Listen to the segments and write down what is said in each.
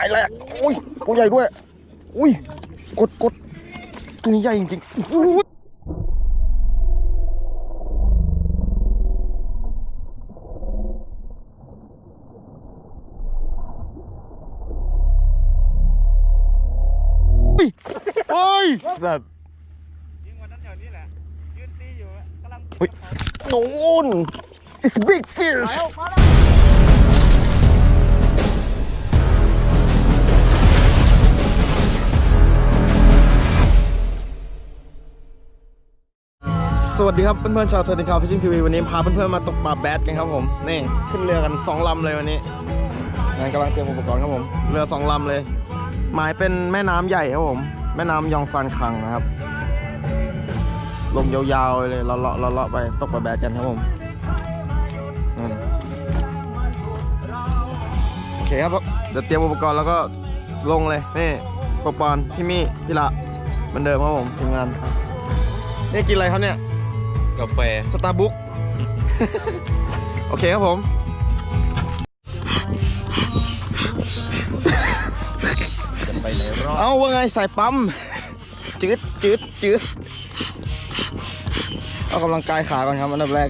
ายแรกอุ้ยตัวใหญ่ด้วย อุ้ยกดกดตัวนี้ใหญ่จริงๆอุ้ยอุ้ยเฮ้ยแบบยิงวันนั้นเดี๋ยวนี้แหละยืนตีอยู่อะกำลังเฮ้ยโดน it's big fish สวัสดีครับเพื่อนๆชาวเทอร์นิคาฟิชชิ่งทีวีวันนี้พาเพื่อนๆมาตกปลาแบดกันครับผมนี่ขึ้นเรือกันสองลำเลยวันนี้งานกำลังเตรียมอุปกรณ์ครับผมเรือสองลำเลย หมายเป็นแม่น้ำใหญ่ครับผมแม่น้ำยองซานคังนะครับ ลงยาวๆเลยเลาะเลาะเลาะละไปตกปลาแบดกันครับผมโอเคครับเดี๋ยวเตรียมอุปกรณ์แล้วก็ลงเลยนี่ปกปอนพี่มี่พี่ละเหมือนเดิมครับผมทีมงานนี่กินอะไรครับเนี่ย กาแฟสตาร์บุ๊กโอเคครับผม จะไปในรอบเอาว่าไงใส่ปั๊ม จืดจืดจืดเอากำลังกายขาก่อนครับอันดับแรก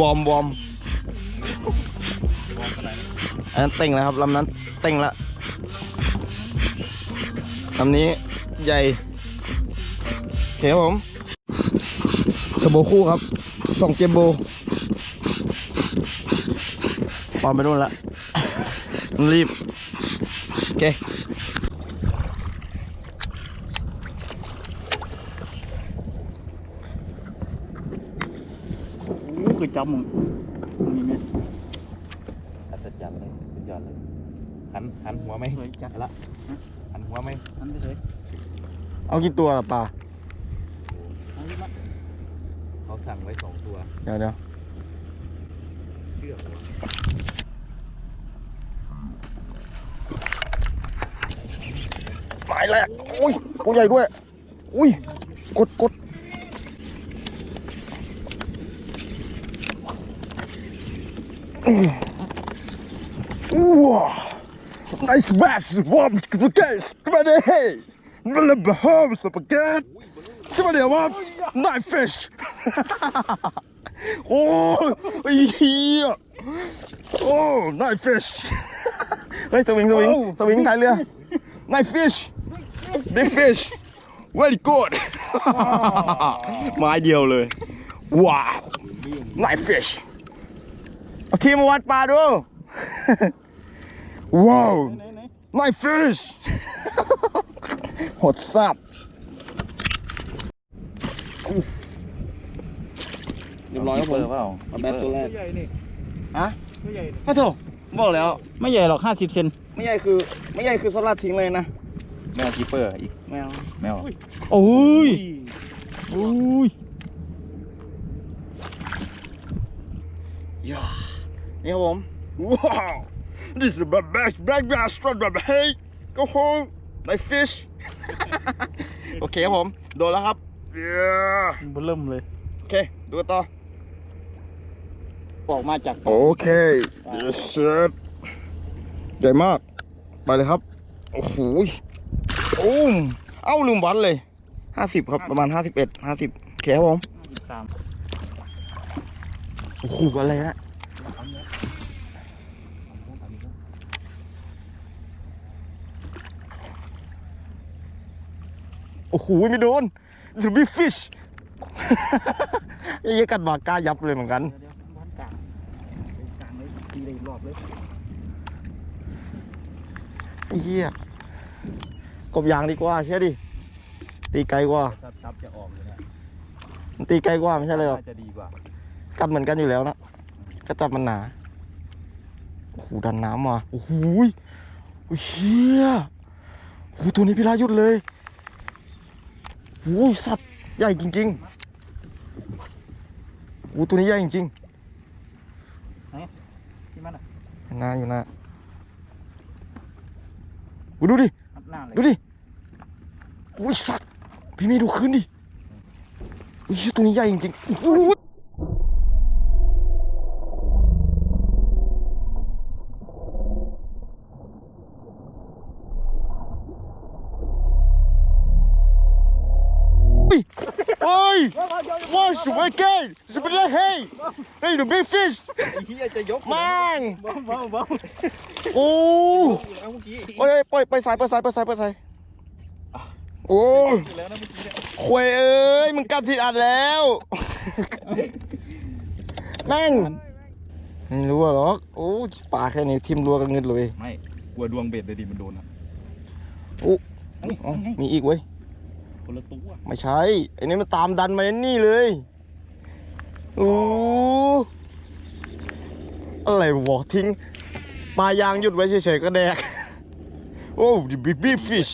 วอร์มวอร์มอันนั้นเต่งแล้วครับลำนั้นเต่งละลำนี้ใหญ่โอเคครับผม เทอร์โบคู่ครับสองเจมโบปอมไปนู่นละมันรีบ โอเคโอ้คือจำมึงนี่ไงอัศจรรย์เลยสุดยอดเลย หันหันหัวไหมสวยจัดละหันหัวไหมอันนี้เลยเอากี่ตัวล่ะปลา อันนี้มา เขา สั่งไว้สองตัว เดี๋ยวเดี๋ยวเชือกเลยหมายแรกอุ้ยตัวใหญ่ด้วย อุ้ย กดกดว้าว nice bass warm spaghetti spaghetti มันเลยบ้าสปาเกตสวัสดีครับ nice fish โอ้ยเฮียโอ้ nice fish เฮ้ยสวิงสวิงสวิงท้ายเรือ nice fish big fish very good ไม้เดียวเลย ว้าว nice fish เอาทีมมาวัดปลาดู ว้าวไหนไหน nice fish หดสับ เรียบร้อยครับผเปิมดเปล่าปลาแบดตัวแรตักวใหญ่นี่ฮะ ตัวใหญ่นี่ไม่ถูกบอกแล้ว ไม่ใหญ่หรอกห้าสิบเซนไม่ใหญ่คือ ไม่ใหญ่คือสลัดทิ้งเลยนะแมวคีเปอร์อีกแมวแมวโอ้ยโอ้ยย่านี่ครับผม ว้าว this is my back back back strong baby hey go home like fish โอเคครับผม โดนแล้วครับ yeah เบิ่มเลย โอเค ดูกันต่อ ออกมาจากโอเค yes sir ใหญ่มาก ไปเลยครับ โอ้โหโอ้มเอ้าลืมวัดเลยห้าสิบครับประมาณห้าสิบเอ็ดห้าสิบโอเคครับผมสิบสามโอ้โหอะไรนะโอ้โหไม่โดน It's a big fish ไอ้เหี้ยกัดบากล้ายับเลยเหมือนกัน อบเลยไอ้เหี้ยกบยางดีกว่าเชื่อดิ ตีไกลกว่า ถ้าทับจะออกเลยนะมันตีไกลกว่าไม่ใช่เลยหรอกน่าจะดีกว่ากัดเหมือนกันอยู่แล้วนะก็จับมันหนา โอ้โหดันน้ำมาโอ้โหยโอ้ยเฮียโอ้โหตัวนี้พิรายุดเลยโอ้ยสัตว์ใหญ่จริงๆโอ้โหตัวนี้ใหญ่จริงที่มันอะ ๆ หน้าอยู่หน้าโอ้ยดูดิ อัดหน้าเลยดูดิโอ้ยสัตว์ พี่เมย์ดูขึ้นดิโอ้ยตัวนี้ใหญ่จริงๆโอ้ย Watch the wicked Split hey Hey the big fish ไอ้เหี้ยจะยก Man เบาเบาเบาโอ้แล้วเมื่อกี้โอ้ยปล่อยไปซ้ายไปซ้ายไปซ้ายไปซ้ายโอ้แล้วนะเมื่อกี้เนี่ยควยเอ้ย มึงกลับทิศอัดแล้ว แม่งไม่รู้หรอก โอ้ปลาแค่นี้ทิมรัวกันเงินเลยไม่กลัวดวงเบ็ดเลยดิมันโดนอะโอ้อ๋อมีอีกเว้ย คนละตัวไม่ใช่ไอ้นี่มันตามดันมานี่เลยโอ้อะไรบอกทิ้งปลายางหยุดไว้เฉยๆก็แดก โอ้ดิบิ๊กบิ๊กฟิช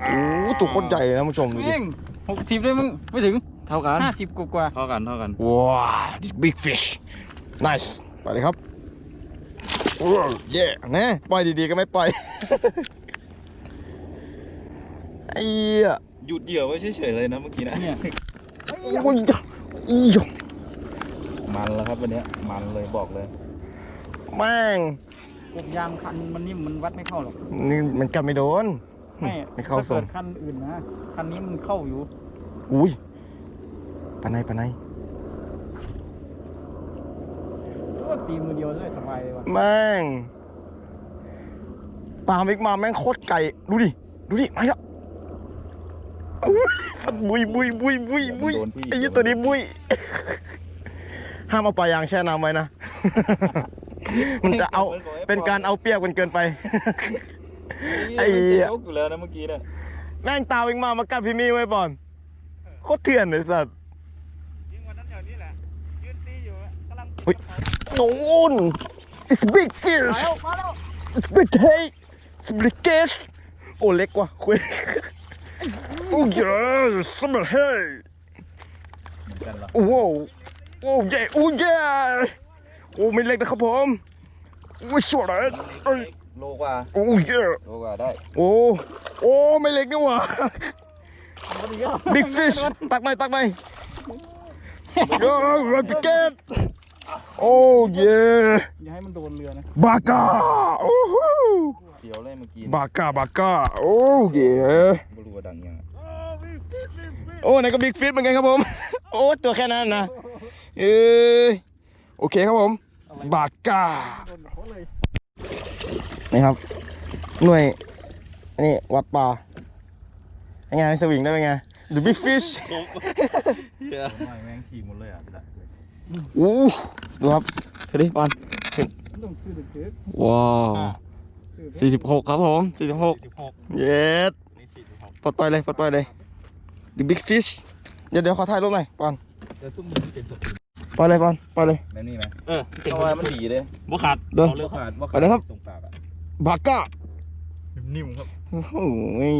โอ้ตัวโคตรใหญ่เลยนะผู้ชมดูดิเองหกสิบเลยมึงไม่ถึงเท่ากันห้าสิบกว่าเท่ากันเท่ากันว้าว this big fish nice ไปเลยครับโอ้เย่แน่ปล่อยดีๆก็ไม่ปล่อย ไอ้เหี้ย หยุดเหยื่อไว้เฉยๆเลยนะเมื่อกี้นะเนี่ยโอ้ยอีหยงมันแล้วครับวันเนี้ยมันเลยบอกเลยแม่งกบยางคันมันนิ่มมันวัดไม่เข้าหรอกนี่มันกัดไม่โดนไม่ไม่เข้าถ้ทรเกิงดคันอื่นนะคันนี้มันเข้าอยู่ อุ้ยปะไนปะไนโอ้ตีมือเดียวเลยสบายเลยว่ะแม่งตามอีกมาแม่งโคตรไก่ดูดิ ดูดิมาแล้วอุ๊ย สัตว์บุยบุยบุยบุยบุยโดนพี่ไอ้ยี่ตัวนี้บุยห้ามเอาปลายางแช่น้ำไว้นะ มันจะเอาเป็นการเอาเปรียบกันเกินไปไอ้ไอ้เหี้เหี้ยยยกอยู่แล้วนะเมื่อกี้เนี่ยแม่งตามอีกมามากัดพี่มี่ไว้บอลโคตรเถื่อนเลยสัตว์ยิงวันนั้นแถวนี้แหละยืนตีอยู่กำลังเฮ้ยโน่น it's big fish มาแล้วมาแล้ว it's big hey it's big fish โอ้เล็กกว่าคุย โอ้ย summer hey เหมือนกันเหรอโอ้โหโอ้เย่โอ้เย่โอ้ไม่เล็กนะครับผมโอ้ยสวยเลยเอ้ยโลกว่าโอ้เย่โลกว่าได้โอ้โอ้ไม่เล็กนี่หว่า big fish ตักหน่อยตักหน่อยโอ้รับิเกตโอ้เย่อย่าให้มันโดนเรือนะบากาโอ้โหเสียวเลยเมื่อกี้บากาบากาโอ้เย่ ไม่รู้ว่าดังยังอะ โอ้ไหนก็บิ๊กฟิตเหมือนกันครับผม โอ้ ตัวแค่นั้นนะเออโอเคครับผม บากาโดนเขาเลยนี่ครับ หน่วย อันนี้วัดป่ายังไงสวิงได้เป็นไง The big fish ไม่แม่งขี่หมดเลยอะอู้ดูครับเธอดิบอลมันต้องคือถึงว้าวสี่สิบหกครับผมสี่สิบหกสิบหกเย็ดนี่สี่สิบหกปลดปล่อยเลยปลดปล่อยเลย The big fish เดี๋ยวเดี๋ยวขอถ่ายรูปหน่อยปอนแต่ซุ่มมันเป็นสดปล่อยเลยปอนปล่อยเลย แบบนี้ไหมเออเป็นเอาคนไว้มันดีเลยบุขาดเดินเอาเลือกขาดว่าไปเลยครับ ตรงปากอะบากานิ่มครับโอ้โหแม่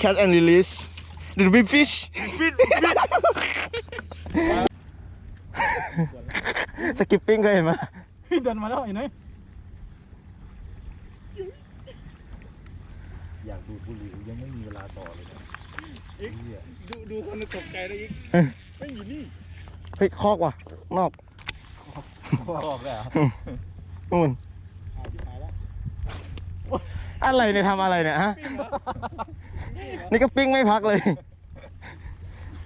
Catch and release The big fish สกิปปิ้งเคยเห็นไหม เดินมาแล้วไอ้น้อยอยาก ดูดบุหรี่ยังไม่มีเวลาต่อเลยนะเหี้ยดูดูคนตกใจเลยอีกไม่อยู่นี่เฮ้ยคอกว่ะนอกชอบเลยอะนู่นหายที่หายแล้วอะไรเนี่ยทำอะไรเนี่ยฮะนี่ก็ปิ้งไม่พักเลย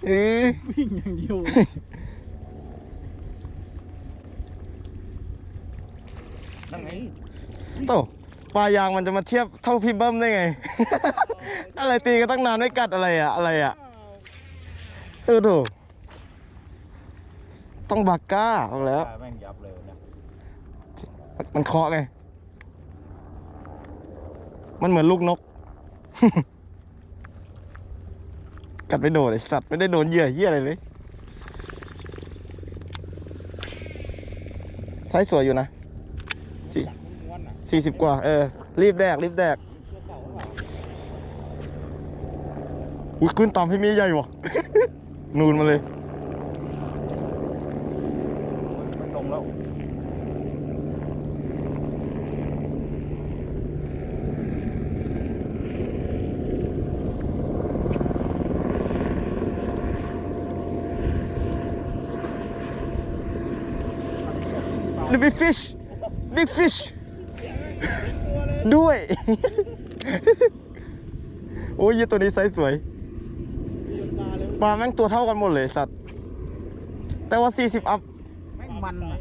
เออวิ่งอย่างเดียวนั่งไงโต ปลายางมันจะมาเทียบเท่าพี่เบิ้มได้ไง อะไรตีกันตั้งนานไม่กัดอะไรอะอะไรอะเออโถต้องบาก้าเอาแล้ว แม่งยับเลยนะมันเคาะไง มันเหมือนลูกนก กัดไม่โดนไอสัตว์ไม่ได้โดนเหยื่อเหี้ยอะไรเลยไซส์สวยอยู่นะสี่ม้วนอะ สี่สิบกว่า เออ รีบแดก รีบแดกตัวเก่าหรือเปล่าอุ้ยขึ้นตามพี่มีใหญ่วะนูนมาเลยไม่ตรงแล้ว The big fish big fish ด้วย โอ้ยเหี้ยตัวนี้ไซส์สวยโยปลาแม่งตัวเท่ากันหมดเลยสัตว์ แต่ว่า 40 อัพแม่งมันอะ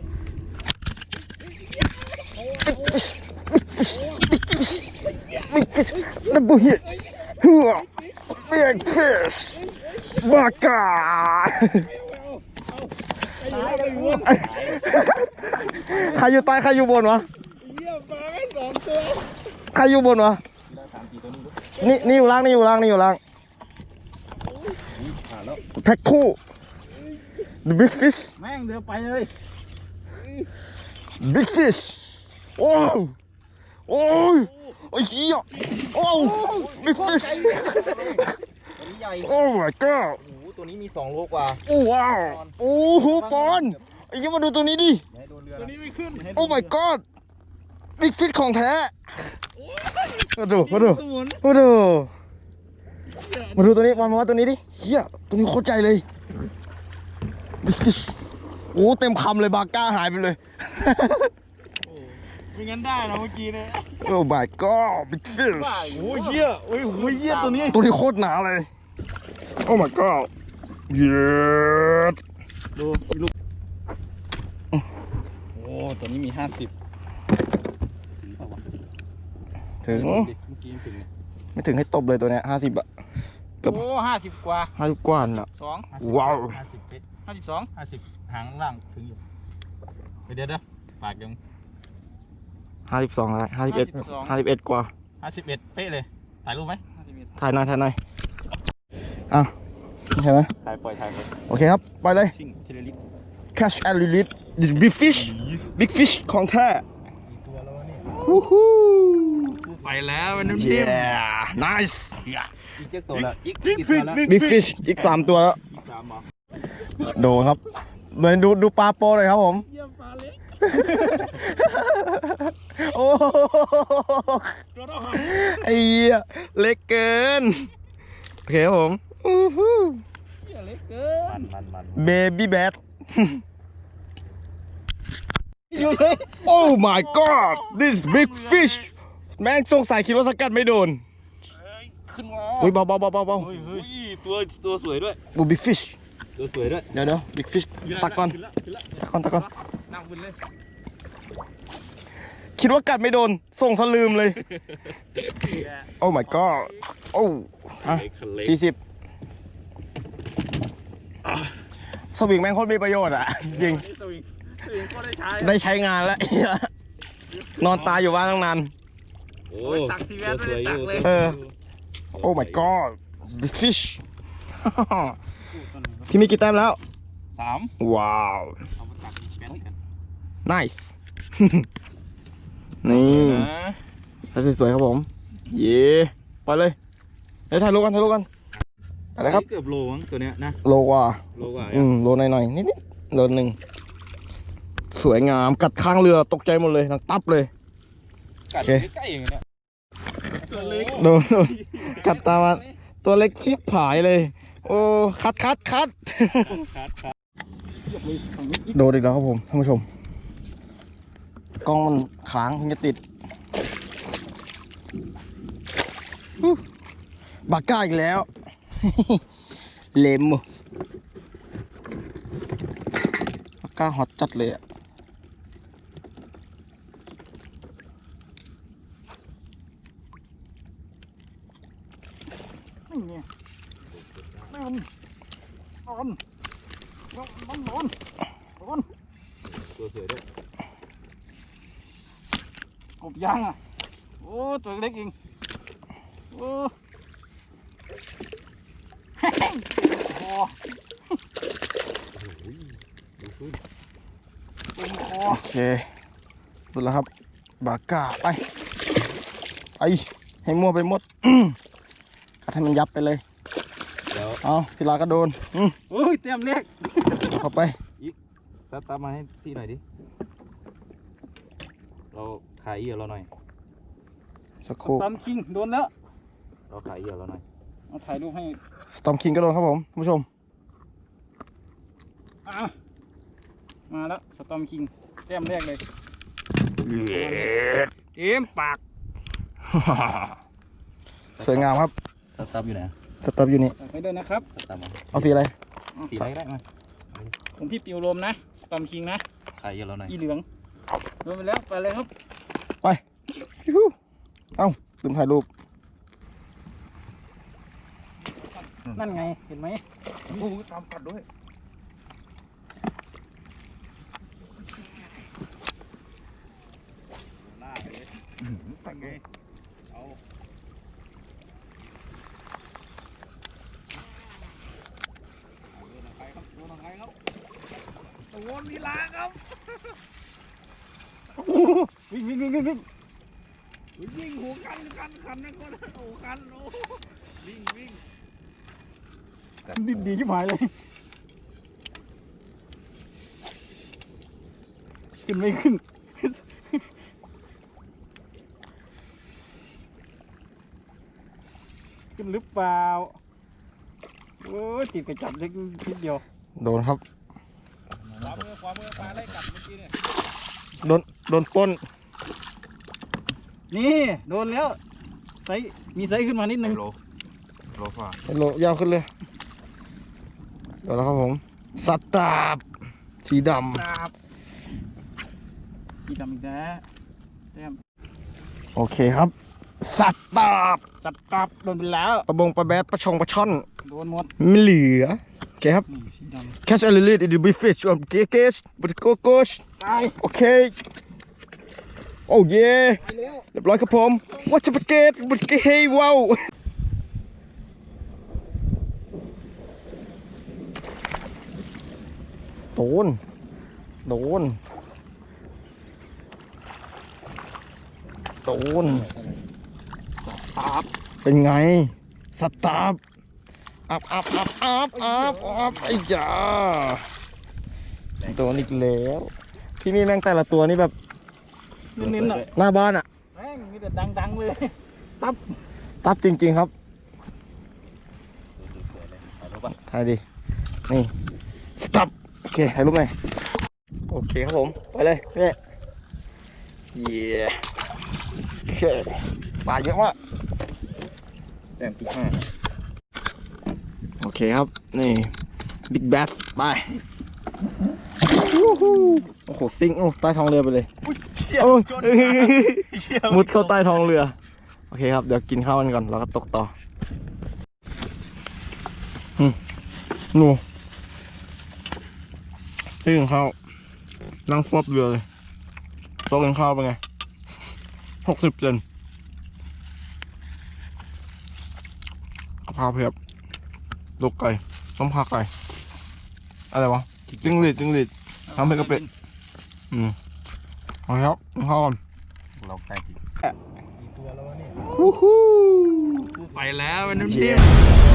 ดับเบิลฮิตหัวเบียกฟิชบากาใครอยู่ใต้ใครอยู่บนวะ องตัวใครอยู่บนวะนี่นี่อยู่ล่างนี่อยู่ล่างนี่อยู่ล่างผ่านแล้วแพ็คคู่ the big fish แม่งเดือไปเลย big fish โอ้วโอ้ยโอ้ยเหี้ยโอ้ว big fish ตัวนี้ใหญ่โอ้ my god โอ้โหตัวนี้มีสองโลกว่าโอ้ว้าวโอ้โหปอนไอ้ยี่มาดูตัวนี้ดิอย่าให้โดนเรือตัวนี้ไม่ขึ้น โอ้ my god big fish ของแท้มาดูมาดูศูนย์มาดูมาดูตัวนี้ปอนมาว่าตัวนี้ดิเฮียตัวนี้โคตรใหญ่เลย big fish โอ้เต็มคำเลยบาก้าหายไปเลยไม่งั้นได้นะเมื่อกี้เนี่ยโอ้ my god big fish โอ้ยเยี่ยโอ้ยโอ้ยเยี่ยตัวนี้ตัวนี้โคตรหนาเลย โอ้ my god เย็ดดูลูกโอ้ตัวนี้มีห้าสิบ ถึงเมื่อกี้ถึงเนี่ยไม่ถึงให้ตบเลยตัวเนี้ยห้าสิบอะเกือบโอ้ห้าสิบกว่าห้าสิบกว่าน่ะสองว้าวห้าสิบเป๊ะห้าสิบสองห้าสิบหางล่างถึงอยู่เดี๋ยวเดี๋ยวปากยังห้าสิบสองแล้วห้าสิบเอ็ดห้าสิบเอ็ดกว่าห้าสิบเอ็ดเป๊ะเลย ถ่ายรูปไหมห้าสิบเอ็ดถ่ายหน่อยถ่ายหน่อยอะเห็นไหมถ่ายปล่อยถ่ายไปโอเคครับ ไปเลยชิ่งเทเลลิฟ catch and release the big fish big fish ของแท้ตัวแล้วเนี่ยวู้ฮู้ ไปแล้วมันนิ่ม yeah nice อีกเจ็ดตัวแล้วอีกอีกตัวแล้ว big fish อีกสามตัวแล้วอีกสามเหรอดูครับเหมือนดูดูปลาโปเลยครับผม เยี่ยมปลาเล็กโอ้โหตัวต้องหันไอ้เหี้ยเล็กเกิน โอเคครับผมอู้หูเยี่ยเล็กเกินมันมันมันเบบี้แบท Oh my god this big fish แม่งสงสัยคิดว่าสกัดไม่โดนขึ้นมาอุ้ยเบาเบาเบาเบาเบาเฮ้ยเฮ้ยตัวตัวสวยด้วยบู big fish ตัวสวยด้วยเดี๋ยวเดี๋ยว big fish ตักก่อนขึ้นละขึ้นละตักก่อนตักก่อนนั่งบนเลยคิดว่ากัดไม่โดน ส่งสลืมเลย Oh my god โอ้อะเล็กคันเล็กสี่สิบสวิงแม่งโคตรมีประโยชน์อะ จริงนี่สวิงสวิงก็ได้ใช้ได้ใช้งานแล้ว นอนตายอยู่บ้านตั้งนาน โอ้ตักซีแวตัวสสไม่วยได้อตัยู่กเลย เออ โอ้ my god big fish พี่มีกี่แต้มแล้ว สามว้าว เอามาตักแบนกัน nice นี่ถ่ายสวยๆครับผม เย่ไปเลยเดี๋ยวถ่ายรูปกันถ่ายรูปกันไปเลยครับ เกือบโลมั้งตัวเนี้ยนะ โลกว่า โลกว่า อืม โลหน่อยๆนิดๆโลหนึ่ง สวยงาม กัดข้างเรือตกใจหมดเลยนังตับเลย กัดโอเคใกล้ๆอย่างเงี้ยตัวเล็กโดนโดนกัดตามาตัวเล็กชิบผายเลย โอ้คัดคัดคัดคัดคัดโดนอีกแล้วครับผมท่านผู้ชม กล้องมันค้างมันจะติดฮู้บาก้าอีกแล้ว เลมบาก้าฮอตจัดเลยอะ นี่นอนนอนนอนนอนนอน ตัวสวยด้วย กบ ย่างอะ โอ้ตัวเล็กเองโอ้เฮ้ยโอ้ดูขึ้นเต็มคอโอเคหมดแล้วครับ บาก้าไป ไป ให้มั่วไปหมดกัดให้มันยับไปเลยเดี๋ยวเอาพี่ลาก็โดนอืมโอ้ยเต็มเล็กเอาเข้าไปซัดตามมาให้พี่หน่อยดิ เรา ขายเหยื่อเราหน่อยสักครู่ตันคิงโดนแล้วเราขายเหยื่อเราหน่อยเอาถ่ายรูปให้สตอมคิงก็โดนครับผมท่านผู้ชมอะมาแล้วสตอมคิงแต้มแรกเลยเต็มปาก สวยงามครับซัดตามอยู่ไหนนสตับอยู่นี่ฝากไว้ด้วยนะครับสตาร์มาเอาสีอะไรสีอะไรได้มาผมพี่ปิวลมนะ สตอมคิงนะใครเยอะแล้วหน่อยอีเหลืองรวมไปแล้วไปเลยครับไปยูฮู เอ้าลืมถ่ายรูป นั่นไง เห็นไหมโอ้ตามกัดด้วยตักไงเอาใครครับโดนใครครับโดนลีลาครับวิ่งวิ่งวิ่งวิ่ง วิ่งวิ่งหัวคันคันคันนะคนโอ้คันโอ้วิ่งวิ่งดีดีชิบหายเลย ขึ้นไม่ขึ้นขึ้นหรือเปล่าโอ้ยติดกระจับเล็กนิดเดียว โดนครับขวามือขวามือปลาไล่กัดเมื่อกี้เนี่ย โดน โดนปล้น นี่โดนแล้วไซส์มีไซส์ขึ้นมานิดนึงโลโลฟ้าโลยาวขึ้นเลยเดี๋ยวแล้วครับผม สัตตาบ สีดครับสีดำอีกแล้วแต้มำโอเคครับ สัตตาบ สัตว์ตับโดนไปแล้วปลาบงปลาแบดปลาชงปลาช่อนโดนหมดไม่เหลือโอเคครับนี่สีด Catch a little it will be fish on GKS but go gosh ำตายโอเค โอ้เย่เรียบร้อยครับผมว่าจะปเกตปเกตเฮ้ยว้าวโดน โดน โดน สตับเป็นไง สตาร์ฟอัพอัพอัพอัพอัพอัพไอ้ยาโดนอีกแล้ว ที่นี่แม่งแต่ละตัวนี่แบบ เน้นๆอะหน้าบ้านอะแม่งมีแต่ดังๆเลยตับตับจริง ๆ ครับถ่ายรูปป่ะถ่ายดินี่สตับโอเคถ่ายรูปหน่อยโอเคครับผมไปเลยเนี่ยเย้โอเคปลาเยอะมากแต้มที่ห้าโอเคครับ นี่บิ๊กแบสไปวู้ฮู้โอ้โหซิงค์โอ้ใต้ท้องเรือไปเลย โอ้ยมุดเข้าใต้ท้องเรือ โอเคครับ เดี๋ยวกินข้าวกันก่อน แล้วก็ตกต่ออืมหนูนี่กินข้าวนั่งฟบเรือเลยโต๊ะกินข้าวเป็นไงหกสิบเซนกะเพราเพียบลูกไก่ต้มผักไก่ อะไรวะจิ้งหรีดจิ้งหรีดทำเป็นกระเป็ดอืม เอาครับกินข้าวก่อนเราใกล้ถึงฮู้ฮู้ไปแล้วเป็นเย้นิ่ม